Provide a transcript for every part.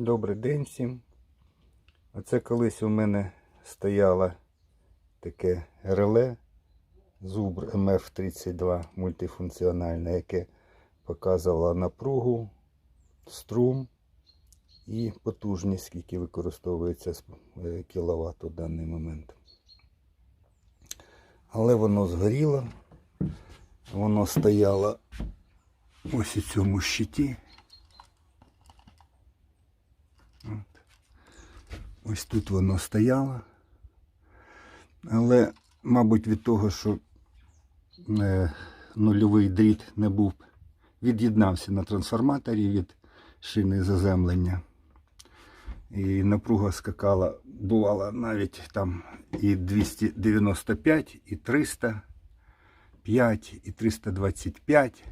Добрий день всім. Оце колись у мене стояло таке реле Зубр МФ-32 мультифункціональне, яке показувало напругу, струм і потужність, скільки використовується е, кіловат у даний момент. Але воно згоріло, воно стояло ось у цьому щиті. Ось тут воно стояло. Але, мабуть, від того, що е, нульовий дріт не був, від'єднався на трансформаторі від шини заземлення. І напруга скакала, бувала навіть там і 295, і 305, і 325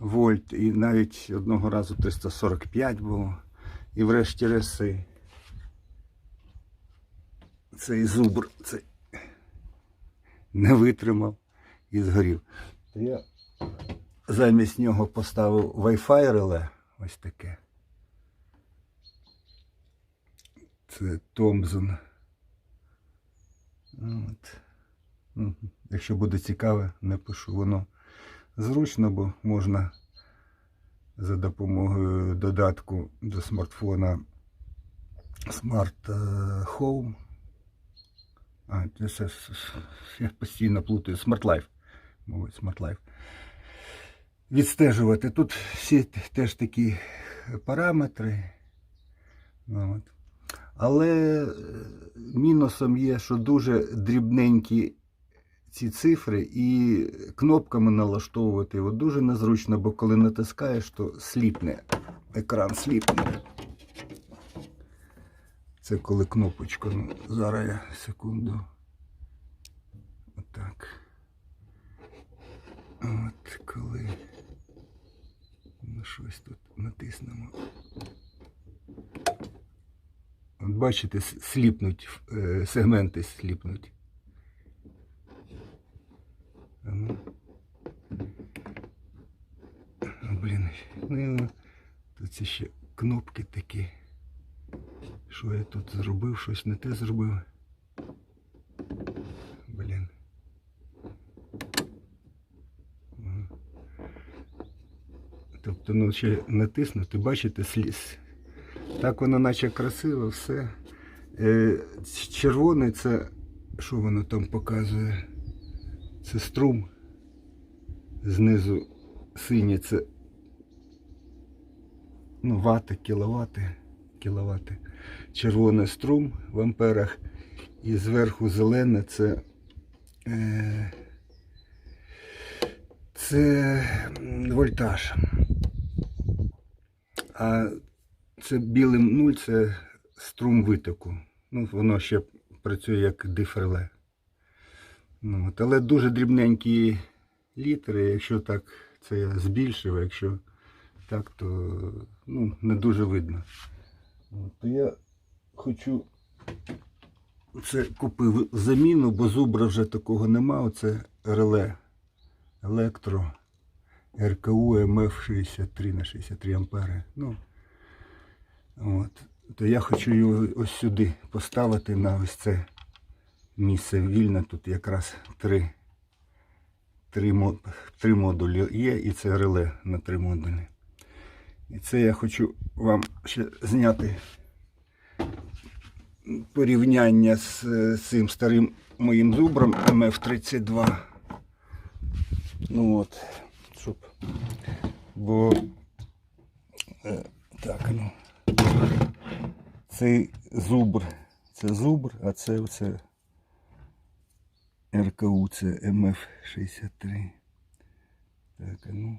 вольт, і навіть одного разу 345 було. І врешті реси. Цей зубр цей не витримав і згорів. То я замість нього поставив Wi-Fi реле. Ось таке. Це Томзон. От. Якщо буде цікаве, напишу. Воно зручно, бо можна за допомогою додатку до смартфона Smart е, Home. А, це, я постійно плутаю. Мовить Smart Life. Відстежувати. Тут всі теж такі параметри. Ну, От. Але е, мінусом є, що дуже дрібненькі ці цифри і кнопками налаштовувати його дуже незручно, бо коли натискаєш, то сліпне. Екран сліпне. Це коли кнопочка. Ну, зараз я секунду. Отак. От коли на щось тут натиснемо. От бачите, сліпнуть, е, сегменти сліпнуть. Ну. Блін, ну, тут ще кнопки такі. Що я тут зробив? Щось не те зробив. Блін. Тобто, ну ще натиснути, бачите, сліз. Так воно наче красиво, все. Е, червоний це, що воно там показує? Це струм. Знизу синє це ну, вати, кіловати, кіловати. Червоний струм в амперах. І зверху зелене це, е, це вольтаж. А це білим нуль це струм витоку. Ну, воно ще працює як дифреле. Ну, от, але дуже дрібненькі літери, якщо так це я збільшив, якщо так, то ну, не дуже видно. От, то я хочу це купив заміну, бо зубра вже такого нема. Оце реле електро РКУ МФ 63 на 63 ампери. Ну, от. То я хочу його ось сюди поставити на ось це місце вільне. Тут якраз три, три, три модулі є, і це реле на три модулі. І це я хочу вам ще зняти порівняння з цим старим моїм зубром МФ-32. Ну от, щоб. Бо е, так, ну. Цей зубр, це зубр, а це оце РКУ, це МФ-63. Так, ну.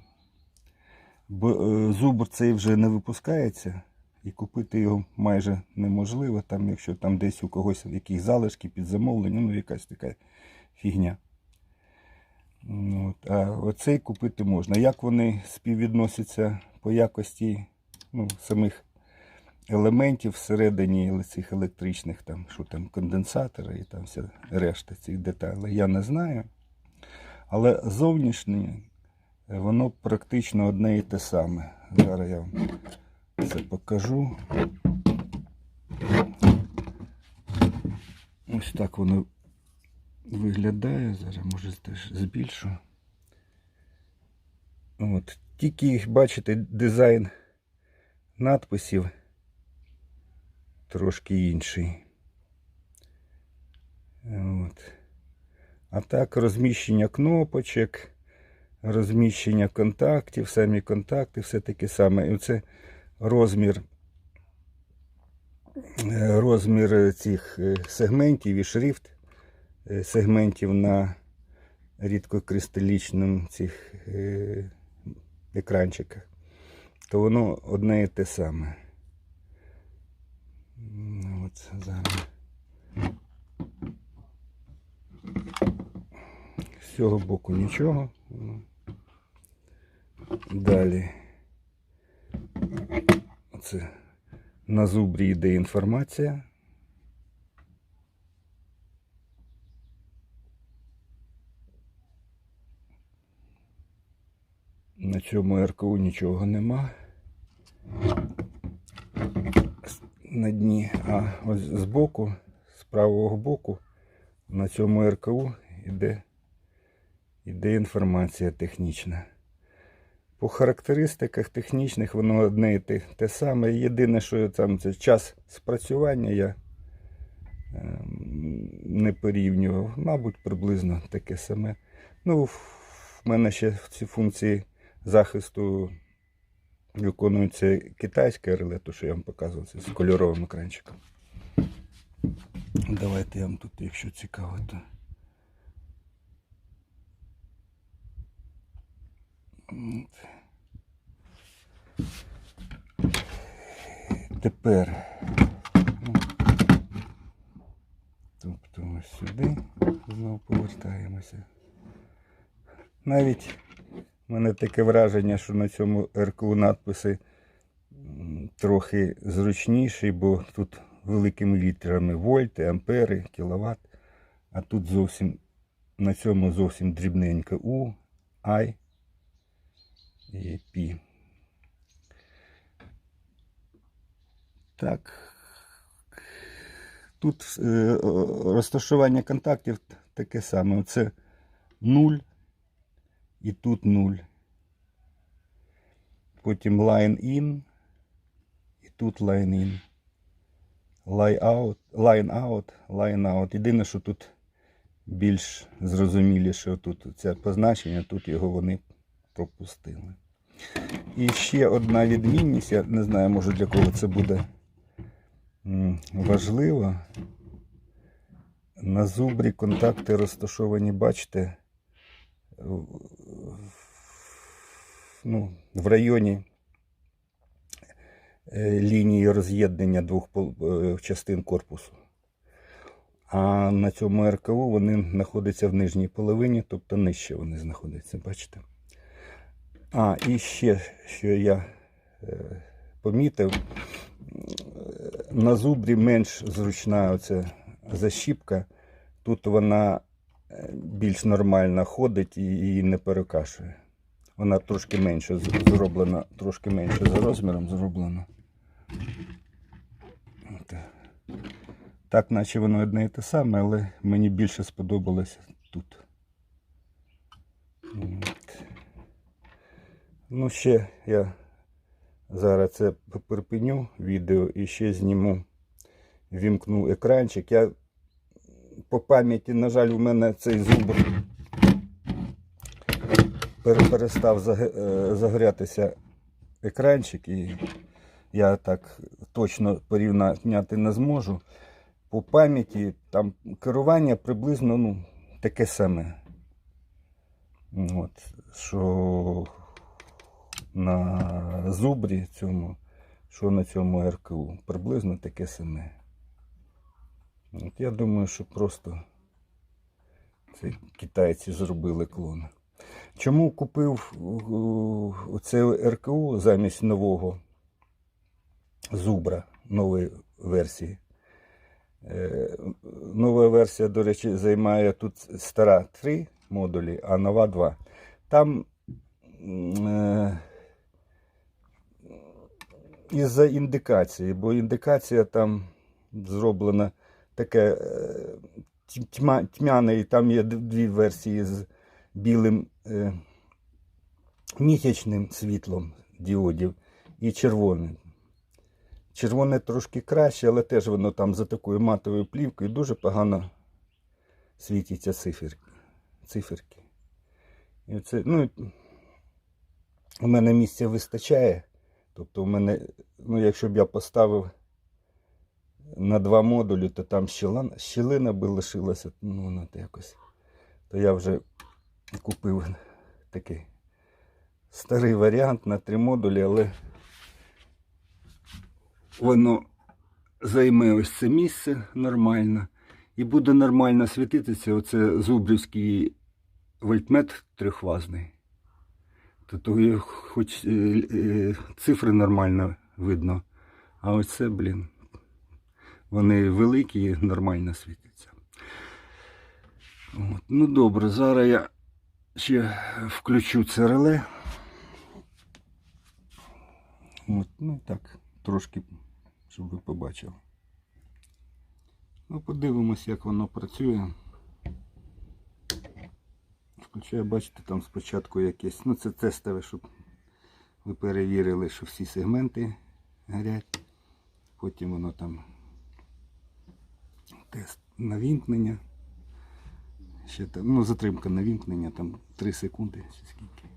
Е, зубр цей вже не випускається, і купити його майже неможливо, там, якщо там десь у когось якісь залишки під замовлення, ну якась така фігня. От, а оцей купити можна. Як вони співвідносяться по якості ну, самих елементів всередині цих електричних, там, що там конденсатори і там вся решта цих деталей, я не знаю. Але зовнішнє е, воно практично одне і те саме. Зараз я вам Це покажу. Ось так воно виглядає. Зараз може теж збільшу. От. Тільки бачите, дизайн надписів трошки інший. От. А так, розміщення кнопочок, розміщення контактів, самі контакти, все таке саме. І це розмір, е, розмір цих е, сегментів і шрифт е, сегментів на рідкокристалічному цих екранчиках, то воно одне і те саме. Ну, От зараз. З цього боку нічого. Далі. Оце на зубрі йде інформація. На цьому РКУ нічого нема. На дні, а ось збоку, з правого боку, на цьому РКУ йде, йде інформація технічна. По характеристиках технічних воно одне і те, те саме. Єдине, що там це час спрацювання я ем, не порівнював. Мабуть, приблизно таке саме. Ну, в мене ще ці функції захисту виконується китайське реле, то що я вам показував, це з кольоровим екранчиком. Давайте я вам тут, якщо цікаво, то. Тепер. Тобто ось сюди знову повертаємося. Навіть у мене таке враження, що на цьому РКУ надписи трохи зручніші, бо тут великими літерами вольти, ампери, кіловат. А тут зовсім на цьому зовсім дрібненько У, Ай Пі. Так. Тут е, розташування контактів таке саме. Це 0 і тут 0. Потім line in і тут line in. Line out, line out, line out. Єдине, що тут більш зрозуміліше тут це позначення, тут його вони пропустили. І ще одна відмінність, я не знаю, може для кого це буде важливо. На зубрі контакти розташовані, бачите, ну, в районі е, лінії роз'єднання двох е, частин корпусу. А на цьому РКУ вони знаходяться в нижній половині, тобто нижче вони знаходяться, бачите? А, і ще, що я е, помітив, на зубрі менш зручна оця защіпка. Тут вона е, більш нормально ходить і її не перекашує. Вона трошки менше зроблена, трошки менше за розміром зроблена. Так, наче воно одне і те саме, але мені більше сподобалося тут. Ну, ще я зараз це припиню відео і ще зніму, вімкну екранчик. Я по пам'яті, на жаль, у мене цей зубр перестав заге- е, екранчик, і я так точно порівняти не зможу. По пам'яті там керування приблизно ну, таке саме. От, що на зубрі цьому, що на цьому РКУ. Приблизно таке саме. От я думаю, що просто це китайці зробили клон. Чому купив у, оце РКУ замість нового зубра нової версії? Е, Нова версія, до речі, займає тут стара 3 модулі, а нова 2. Там е, із-за індикації, бо індикація там зроблена таке е, тьмяне, і там є дві версії з білим е, місячним світлом діодів і червоним. Червоне трошки краще, але теж воно там за такою матовою плівкою дуже погано світяться циферки. циферки. І це, ну, у мене місця вистачає. Тобто, у мене, ну, якщо б я поставив на два модулі, то там щілина, щілина би лишилася, ну, воно якось. То я вже купив такий старий варіант на три модулі, але воно займе ось це місце нормально. І буде нормально світитися. Оце зубрівський вольтметр трьохфазний. Тобто є хоч е, е, цифри нормально видно. А ось це, блін, вони великі і нормально світяться. От. Ну добре, зараз я ще включу це реле. От, ну так, трошки, щоб ви побачили. Ну, подивимось, як воно працює. Включаю, бачите, там спочатку якесь. Ну, це тестове, щоб ви перевірили, що всі сегменти горять. Потім воно там тест на вімкнення. Ще там, ну, затримка на вімкнення, там 3 секунди чи скільки.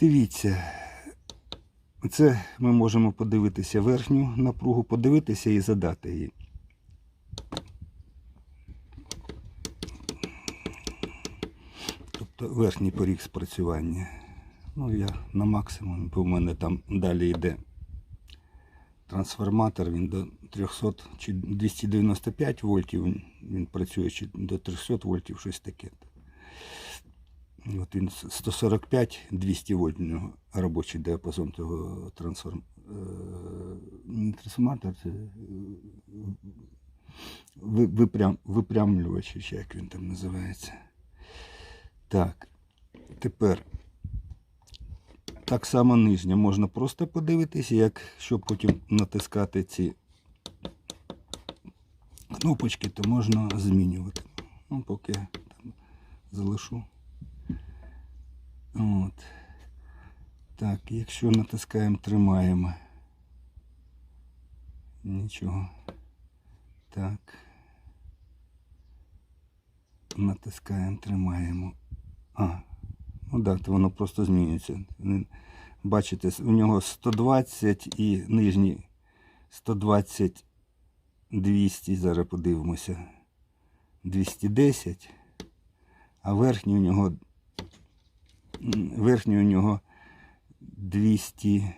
Дивіться. Це ми можемо подивитися верхню напругу, подивитися і задати її. Верхній поріг спрацювання. Ну, я на максимум, бо в мене там далі йде трансформатор, він до 300 чи 295 вольтів, він, працює чи до 300 вольтів, щось таке. От він 145-200 вольт у нього робочий діапазон того трансформ... е, трансформатор, це е, випрям... випрямлювач, як він там називається. Так, тепер так само нижня можна просто подивитися, якщо потім натискати ці кнопочки, то можна змінювати. Ну, поки там залишу. От. Так, якщо натискаємо, тримаємо. Нічого. Так. Натискаємо, тримаємо. А, ну так, то воно просто змінюється. Бачите, у нього 120 і нижній 120 200, зараз подивимося. 210, а верхній у нього верхній у нього 200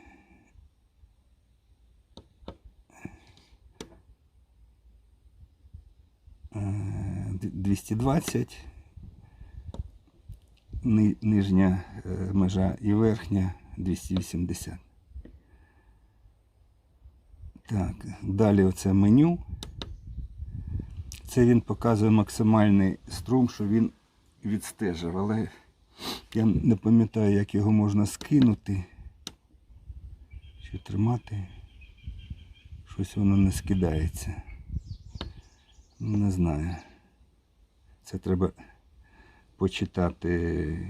е, д- 220 ни- нижня е, межа і верхня 280. Так, далі оце меню. Це він показує максимальний струм, що він відстежив, але я не пам'ятаю, як його можна скинути. Чи тримати. Щось воно не скидається. Ну, Не знаю. Це треба почитати е,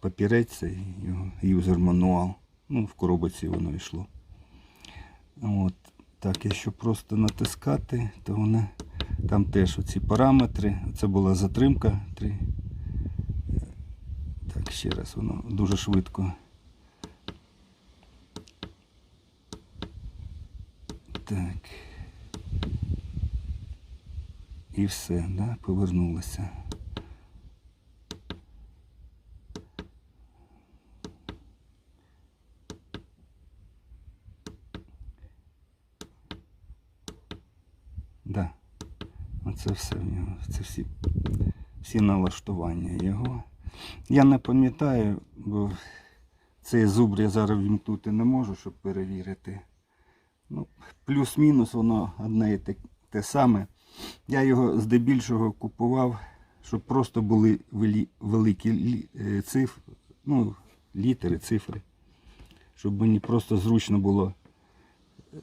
папірець, його юзер мануал. Ну, в коробці воно йшло. От. Так, якщо просто натискати, то вона там теж оці параметри. Це була затримка. Три. Так, ще раз воно дуже швидко. Так. І все, да, повернулося. Да. Оце все в нього. Це всі, всі налаштування його. Я не пам'ятаю, бо цей зубр я зараз вімкнути не можу, щоб перевірити. Ну, плюс-мінус воно одне і те, те саме. Я його здебільшого купував, щоб просто були велі, великі е, цифри, ну, літери, цифри. щоб мені просто зручно було. е,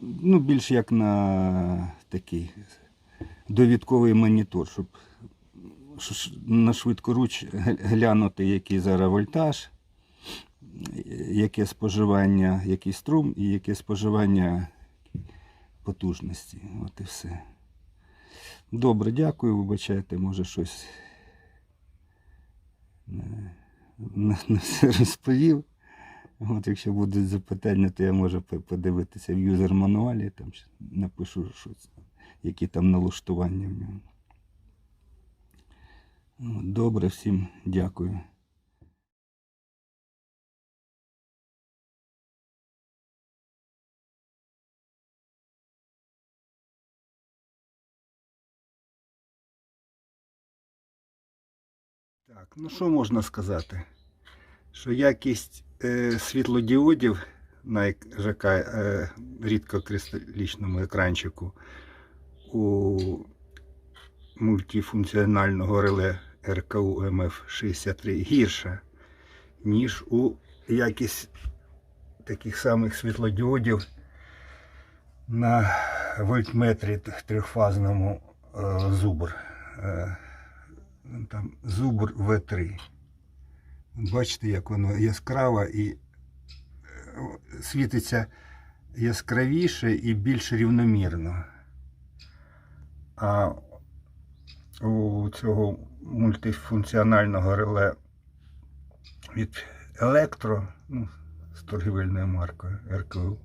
Ну, більш як на такий довідковий монітор, щоб на швидкоруч глянути, який зараз вольтаж, яке споживання, який струм і яке споживання потужності. От і все. Добре, дякую, вибачайте, може щось не все розповів. От якщо будуть запитання, то я можу подивитися в юзер мануалі, там напишу, що які там налаштування в ньому. Добре, всім дякую. Так, ну що можна сказати? Що якість е, світлодіодів на ЖК е, рідкокристалічному екранчику у мультифункціонального реле РКУ МФ-63 гірша, ніж у якість таких самих світлодіодів на вольтметрі трьохфазному е, зубр. Е, там зубр В3. Бачите, як воно яскраво і е, світиться яскравіше і більш рівномірно. А у цього мультифункціонального реле від Електро, ну, з торгівельною маркою РКУ,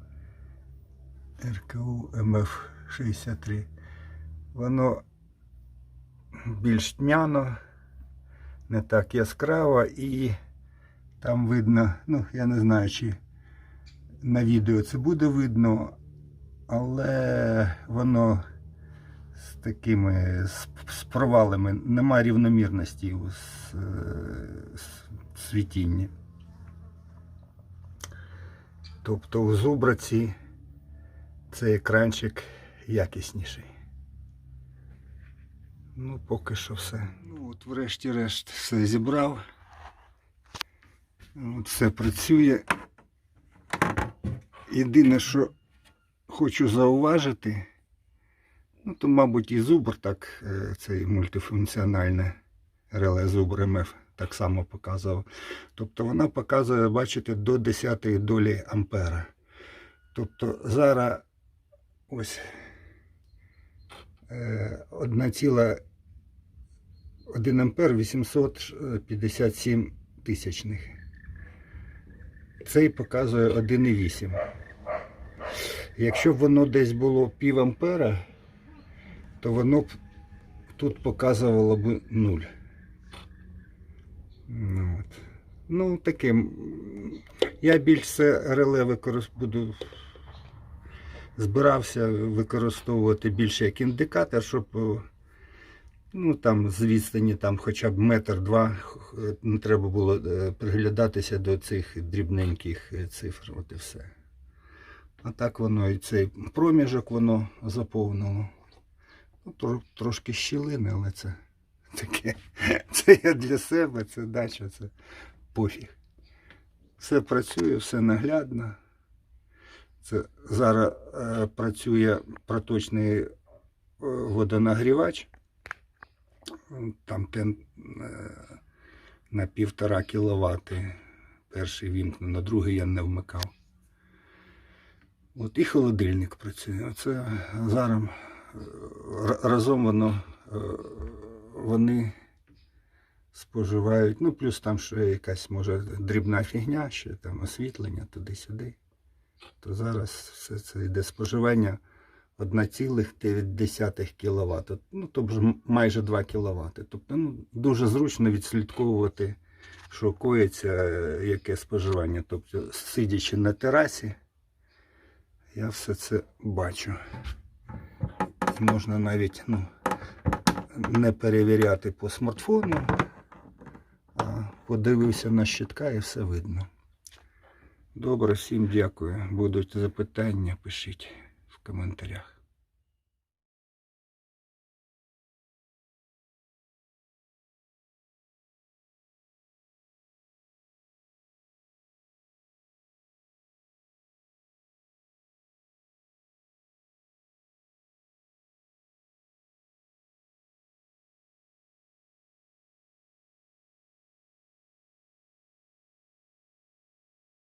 РКУ МФ63, воно більш тьмяно, не так яскраво і там видно, ну я не знаю, чи на відео це буде видно, але воно з такими з, провалами, немає рівномірності у світінні. Тобто у зубраці цей екранчик якісніший. Ну, поки що все. Ну, от врешті-решт все зібрав. От все працює. Єдине, що хочу зауважити, ну то, мабуть, і зубр так, е, цей мультифункціональне реле зубр МФ так само показував. Тобто вона показує, бачите, до 10 долі ампера. Тобто зараз ось 1,1 ампер 857 тисячних. Цей показує 1,8. Якщо б воно десь було пів ампера, то воно б тут показувало б 0. Ну, от. ну таке. Я більше реле використ... буду збирався використовувати більше як індикатор, щоб е, ну, там, з відстані там, хоча б метр-два е, не треба було е, приглядатися до цих дрібненьких цифр. От і все. А так воно і цей проміжок воно заповнило. Ну, тро- трошки щілини, але це таке. Це я для себе, це дача, це пофіг. Все працює, все наглядно. Це зараз е, працює проточний е, водонагрівач. Там тен, е, на півтора кВт. Перший вімкнув, на другий я не вмикав. От і холодильник працює. Оце зараз е, разом воно е, вони споживають. Ну, плюс там ще якась може дрібна фігня, ще там освітлення туди-сюди. То зараз все це йде споживання 1,9 кВт. Ну, тобто майже 2 кВт. Тобто ну, дуже зручно відслідковувати, що коїться, е, яке споживання. Тобто, сидячи на терасі, я все це бачу. І можна навіть ну, не перевіряти по смартфону, а подивився на щитка і все видно. Добре, всім дякую. Будуть запитання, пишіть в коментарях.